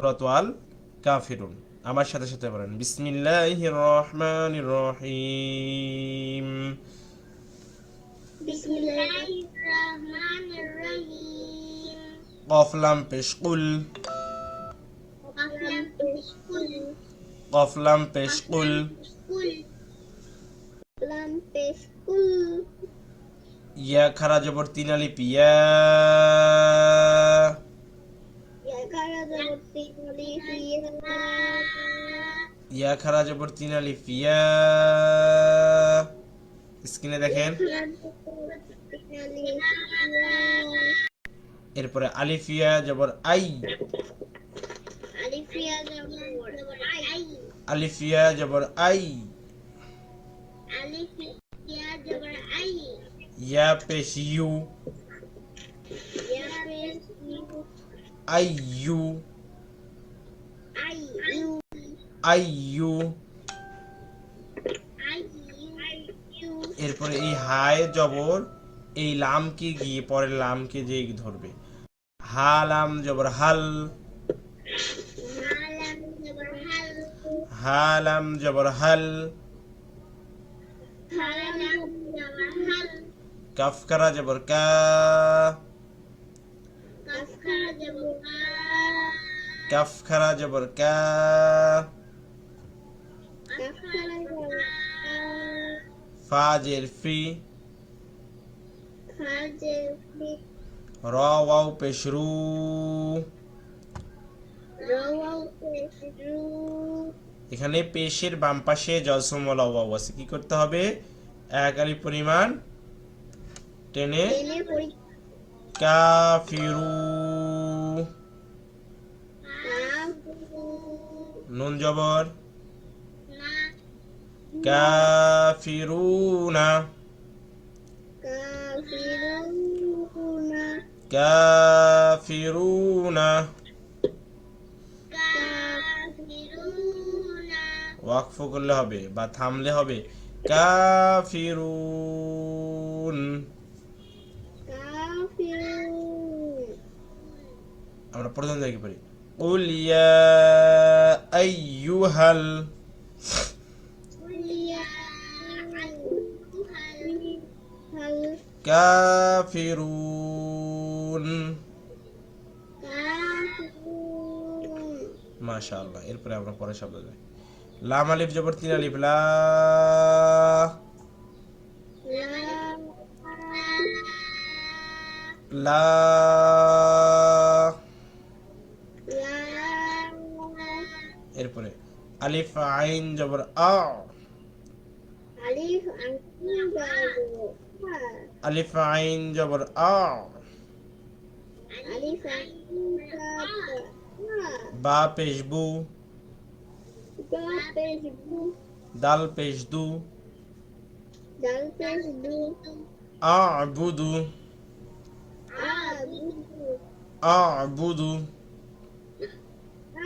সুরাতাল কাফিরুন। আমার সাথে সাথে বলেন বিসমিল্লাহ রহমান রহিম। কফলাম পেশকুল কফলাম পেশকুল ইয়া খারা জবর তিনালিপ ইয়া। ইয়া খারা জবর তিন আলিফ ইয়া স্ক্রিনে দেখেন। এরপরে আলিফিয়া জবর আই। আলিফিয়া জবর আই। ইয়া পেশ ইয়া পেশ ইউ IU IU IU এরপরে এই হায় জবর, এই লামকে গিয়ে, পরের লামকে যে ধরবে। হা লাম জবর হাল। হালাম জবর হাল। কাফকারা জবর কা। কাফ খারা জবর কা ফাজের ফি। র ওয়াও পেশরু। এখানে পেশের বাম পাশে জলসমলা ওয়াও আছে। কি করতে হবে? এক আলি পরিমাণ টেনে কাফিরু। নুন জবর। কাফিরুনা। কাফিরুনা। ওয়াকফ করলে হবে বা থামলে হবে। কাফিরুন। আমরা প্রথম থেকে পড়ি। উলিয়া أيها ال يا هل কাফিরুন কাফিরুন মাশাআল্লাহ এরপরে আমরা পরের শব্দ যাই লাম আলিফ জবর তিন আলিফ লা লা লা লা আলিফ আইন জবর আ আলিফ আইন বাবু আলিফ আইন জবর আ আলিফ আইন বাবু বা পেশ বু বা পেশ বু দাল পেশ দু দাল পেশ দু আবুদু আবুদু আবুদু আবুদু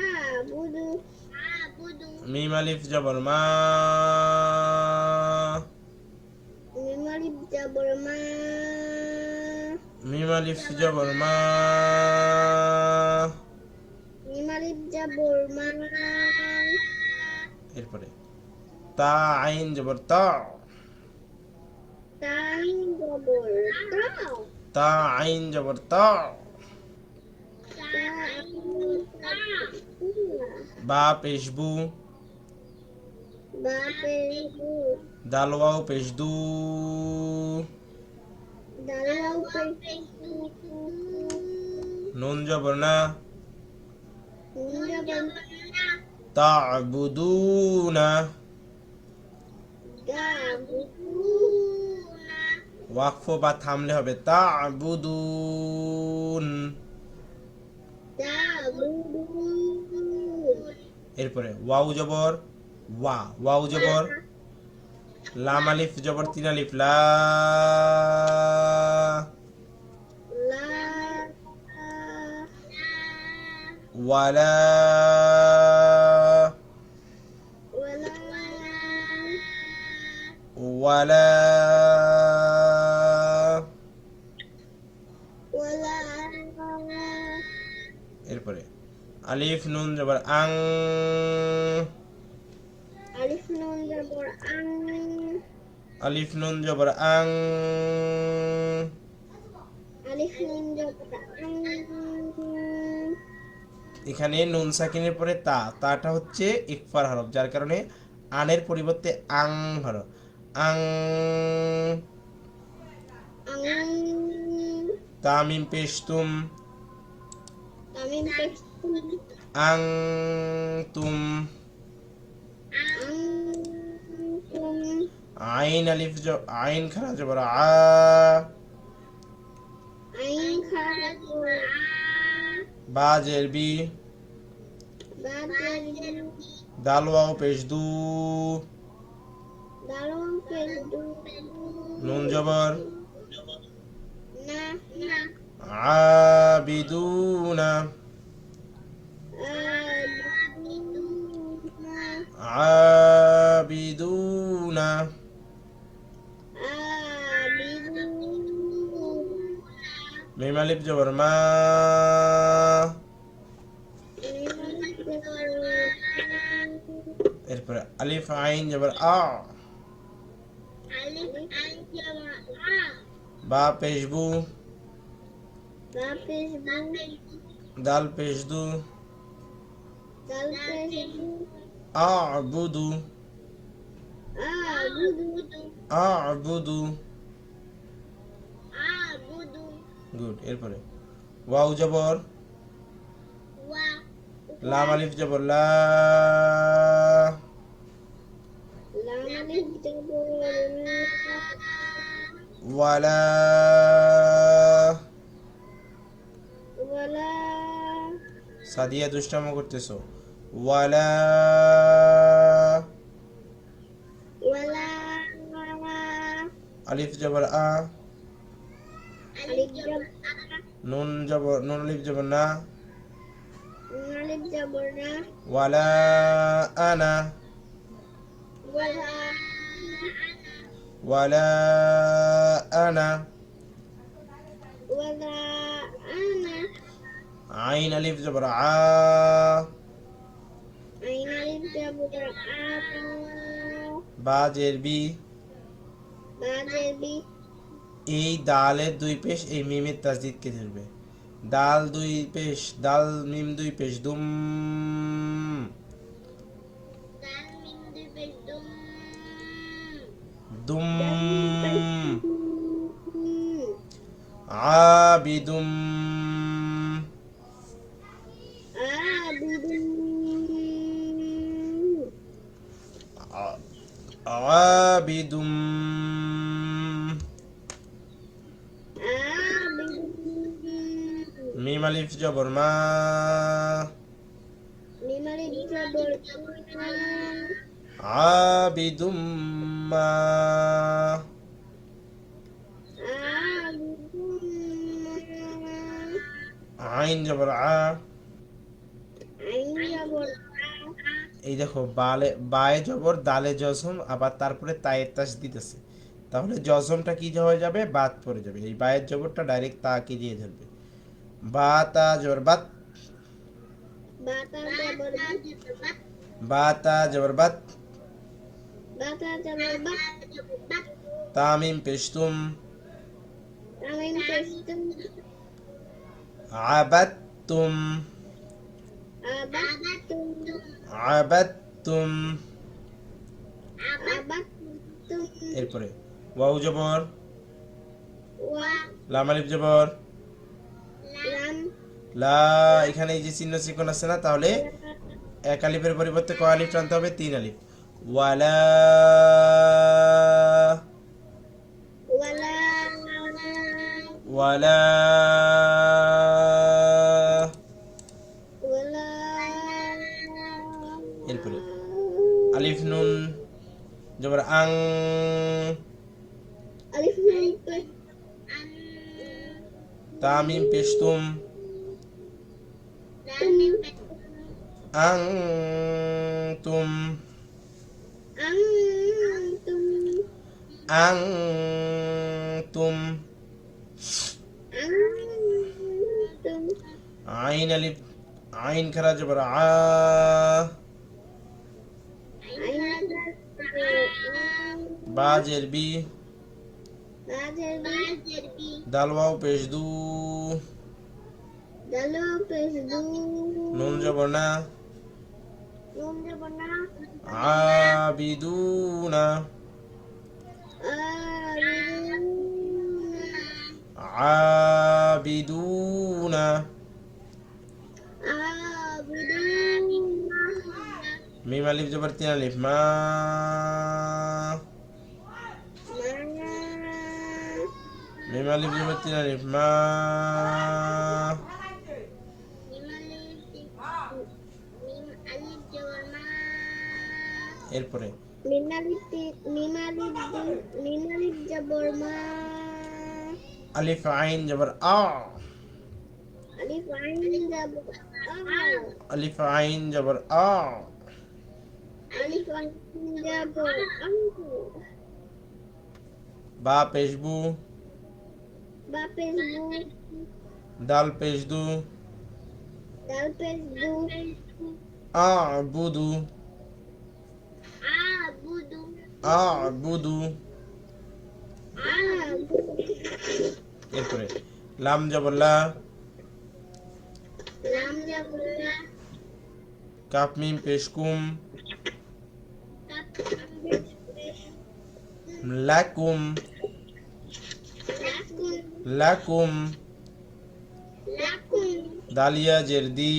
আবুদু মিম আলিফ জবর মা মিমালি জাবর মা মিম আলিফ জবর মা মিমালি জাবর মা এরপরে তা আইন জবর তা। জাবর তা। আইন জবর তা। বা পেশ বু বা পেশ বু। দাল ওয়াও পেশ দু নুন জবর না তা'বুদুনা ওয়াকফ বা থামলে হবে তা'বুদুন এরপরে ওয়াও জবর ওয়া, ওয়াও জবর। লাম আলিফ জবর, তিন আলিফ, লা ওয়ালা ওয়ালা ওয়ালা আলিফ নুন জবর, আং নুন জবর আং আলিফ নুন জবর আং আলিফ নুন জবর আং এখানে নুন সাকিনের পরে তা তাটা হচ্ছে ইকফার হরফ যার কারণে আনের পরিবর্তে আং হরফ আং। তামিম পেশতুম। তামিম পেস্তুম আং তুম আং তুম আইন আলিফ জ- আইন খারা জবর আ। বা। জের বি। দাল ওয়াও পেশ দু। নুন জবর। আবিদুনা আবিদুনা মিম আলিফ জবর মা এরপরে আলিফ আইন জবর আ বা পেশ বু দাল পেশ দু আবুদু আবুদু গুড, এরপরে। ওয়াও জবর। লাম আলিফ জবর, লা ওয়ালা সাদিয়া দুষ্টাম করতেছো। ওয়ালা আলিফ জবর, আ নুন জবর নুন আলিফ জবর না। ওয়ালা আনা। ওয়ালা আনা। আইন আলিফ জবর আ। বা। জের বি। এই দালের দুই পেশ এই মিমের তাসদিদকে ধরবে? দাল দুই পেশ দাল মিম দুই পেশ দুম। দুম। আবিদুম। আবিদুম। জবর মা আবিদুম মা আইন জবর আ এই দেখো, বালে, বায়ে জবর, দালে জজম আবার তারপরে তায়ের তাস দিতেছে। তাহলে জজমটা কি হয়ে যাবে? বাদ পড়ে যাবে। এই বায়ের জবরটা ডাইরেক্ট তাকে দিয়ে ধরবে। বাত বা তা জবর বাত। তামিম পেশতুম। আবাদতুম আবাদতুম এরপরে ওয়াও জবর। লাম আলিফ জবর। লা এখানে এই যে চিহ্ন চিকন আছে না তাহলে এক আলিফের পরিবর্তে কয় আলিফ টানতে হবে? তিন আলিফ। ওয়ালা ওয়ালা এরপরে আলিফ নুন জবর আং। তামিম পেশতুম। আং তুম আনতুম আং তুম আনতুম আইন আলিফ আইন খারা জবর আ আইন বা জের বি বাজের বাজের বি দাল ওয়াও পেশ দু দালো পেশ দু নুন জবর না নুন যাব না আবিদুনা এরপরে? আলিফ আইন জবর আ। আলিফ আইন জবর আ। বা পেশবু বা। পেশবু দাল পেশ দু। দাল পেশবু আবুদু আবুদু আবুদু এরপরে লাম জবর লা লাম জবর লা। কাফ মিম পেশ কুম। লাকুম লাকুম লাকুম লাকুম দালিয়া জেরদি।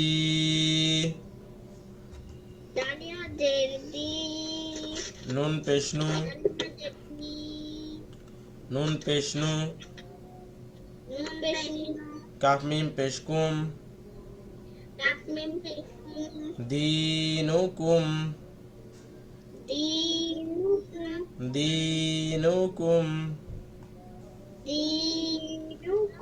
নুন পেশনু নুন পেশনু নুন বেশি কাফ মিম পেশকুম তাকমিম পেশকুম দিনুকুম দিনুকুম দিনুকুম দিনুকুম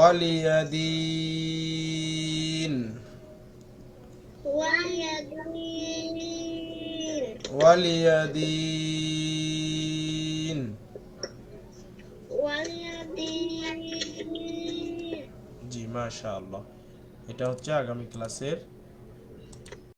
ওয়ালিয়া দিন জি মাশাআল্লাহ। এটা হচ্ছে আগামী ক্লাসের